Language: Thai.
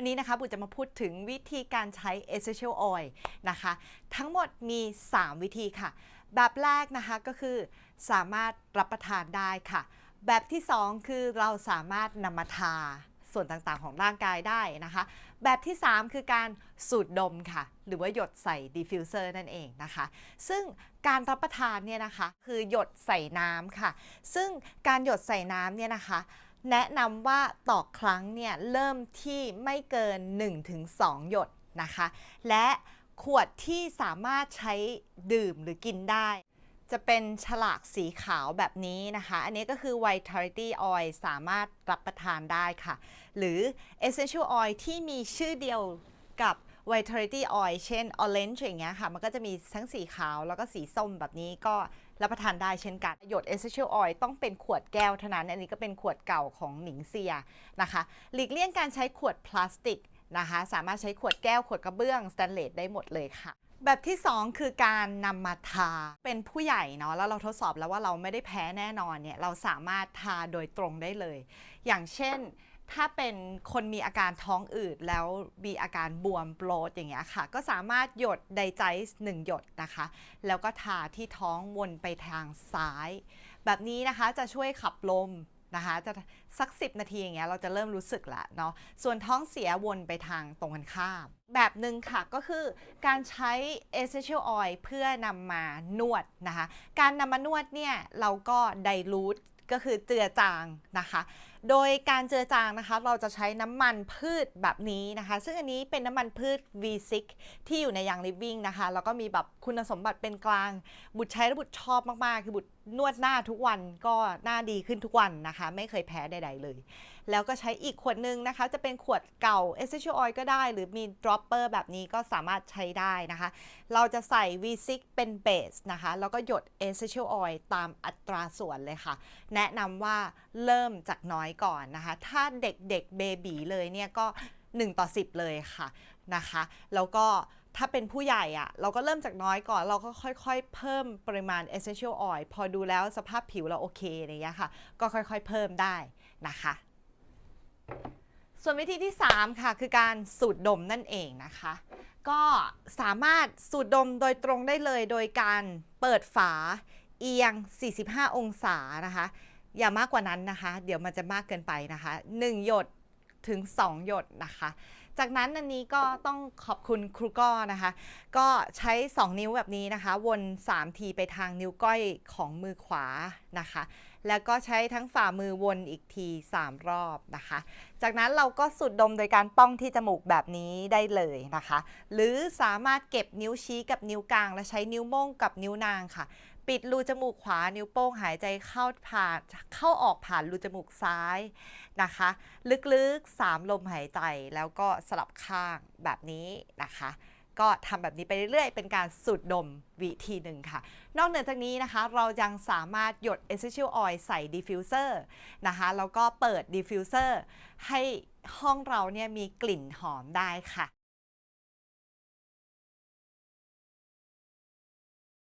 วันนี้นะคะบุจะมาพูดถึงวิธีการใช้ essential oil นะคะ ทั้งหมดมี 3 วิธีค่ะ แบบแรกนะคะก็คือสามารถรับประทานได้ค่ะ แบบที่ 2 คือเราสามารถนำมาทาส่วนต่างๆของร่างกายได้นะคะ แบบที่ 3 คือการสูดดมค่ะ หรือว่าหยดใส่ดิฟฟิวเซอร์นั่นเองนะคะ ซึ่งการรับประทานเนี่ยนะคะ คือหยดใส่น้ำค่ะ ซึ่งการหยดใส่น้ำเนี่ยนะคะ แนะนำว่าต่อครั้งเนี่ยเริ่มที่ไม่เกิน 1-2 หยดนะคะ และขวดที่สามารถใช้ดื่มหรือกินได้ จะเป็นฉลากสีขาวแบบนี้นะคะ อันนี้ก็คือ Vitality Oil สามารถรับประทานได้ค่ะ หรือ Essential Oil ที่มีชื่อเดียวกับ Vitality Oil เช่น Orange อย่างเงี้ยค่ะ มันก็จะมีทั้งสีขาวแล้วก็สีส้มแบบนี้ก็ รับประทานได้เช่นกันหยด Essential Oil ต้องเป็นขวดแก้วเท่านั้น อันนี้ก็เป็นขวดเก่าของหนิงเซียนะคะหลีกเลี่ยงการใช้ขวดพลาสติกนะคะสามารถใช้ขวดแก้วขวดกระเบื้องสแตนเลสได้หมดเลยค่ะแบบที่ 2 คือการนำมาทาเป็นผู้ใหญ่เนาะแล้วเราทดสอบแล้วว่าเราไม่ได้แพ้แน่นอนเนี่ยเราสามารถทาโดยตรงได้เลย อย่างเช่น ถ้าเป็นคนมีอาการท้องอืดแล้วมีอาการบวมโปรดอย่างเงี้ยค่ะ ก็สามารถหยดไดไจส์หนึ่งหยดนะคะ แล้วก็ทาที่ท้องวนไปทางซ้าย แบบนี้นะคะจะช่วยขับลมนะคะจะสัก 10 นาทีอย่างเงี้ยเราจะเริ่มรู้สึกละเนาะส่วนท้องเสียวนไปทางตรงกันข้าม แบบหนึ่งค่ะก็คือการใช้ essential oil เพื่อนำมานวดนะคะ การนำมานวดเนี่ย เราก็ไดรูทก็คือเจือจางนะคะโดยการเจือจางนะคะ เราจะใช้น้ำมันพืชแบบนี้นะคะ ซึ่งอันนี้เป็นน้ำมันพืช V6 ที่อยู่ในยังลิฟวิ่งนะคะ แล้วก็มีแบบคุณสมบัติเป็นกลาง บุตรใช้แล้วบุตรชอบมาก ๆ คือบุตรนวดหน้าทุกวันก็หน้าดีขึ้นทุกวันนะคะ ไม่เคยแพ้ใด ๆ เลย แล้วก็ใช้อีกขวดหนึ่งนะคะ จะเป็นขวดเก่า essential oil ก็ได้ หรือมี dropper แบบนี้ก็สามารถใช้ได้นะคะ เราจะใส่ V6 เป็นเบสนะคะ แล้วก็หยด essential oil ตามอัตราส่วนเลยค่ะ แนะนำว่าเริ่มจากน้อยก่อนนะคะ ถ้าเด็กๆเบบีเลยเนี่ยก็ 1 ต่อ 10 เลยค่ะนะคะ แล้วก็ถ้าเป็นผู้ใหญ่อะเราก็เริ่มจากน้อยก่อน เราก็ค่อยๆ เพิ่มปริมาณ essential oil พอดูแล้วสภาพผิวเราโอเคอะไรเงี้ยค่ะ ก็ค่อยๆ เพิ่มได้นะคะ ส่วนวิธีที่ 3 ค่ะ คือการสูดดมนั่นเองนะคะ ก็สามารถสูดดมโดยตรงได้เลย โดยการเปิดฝาเอียง 45 องศานะคะ อย่ามากกว่านั้นนะคะ เดี๋ยวมันจะมากเกินไปนะคะ 1 หยดถึง 2 หยดนะคะ จากนั้นอันนี้ก็ต้องขอบคุณครูก้อนะคะ ก็ใช้ 2 นิ้วแบบนี้นะคะ วน 3 ทีไปทางนิ้วก้อยของมือขวานะคะ แล้วก็ใช้ทั้งฝ่ามือวนอีกที 3 รอบนะคะ จากนั้นเราก็สูดดมโดยการป้องที่จมูกแบบนี้ได้เลยนะคะ หรือสามารถเก็บนิ้วชี้กับนิ้วกลาง และใช้นิ้วโป้งกับนิ้วนางค่ะ ปิดรูจมูกขวานิ้วโป้งหายใจเข้าผ่านเข้าออกผ่านรูจมูกซ้ายนะคะ ลึกๆ 3 ลมหายใจแล้วก็สลับข้างแบบนี้นะคะ ก็ทำแบบนี้ไปเรื่อยๆ เป็นการสูดดมวิธีหนึ่งค่ะ นอกเหนือจากนี้นะคะ เรายังสามารถหยด essential oil ใส่ดิฟฟิวเซอร์นะคะ แล้วก็เปิดดิฟฟิวเซอร์ให้ห้องเราเนี่ยมีกลิ่นหอมได้ค่ะ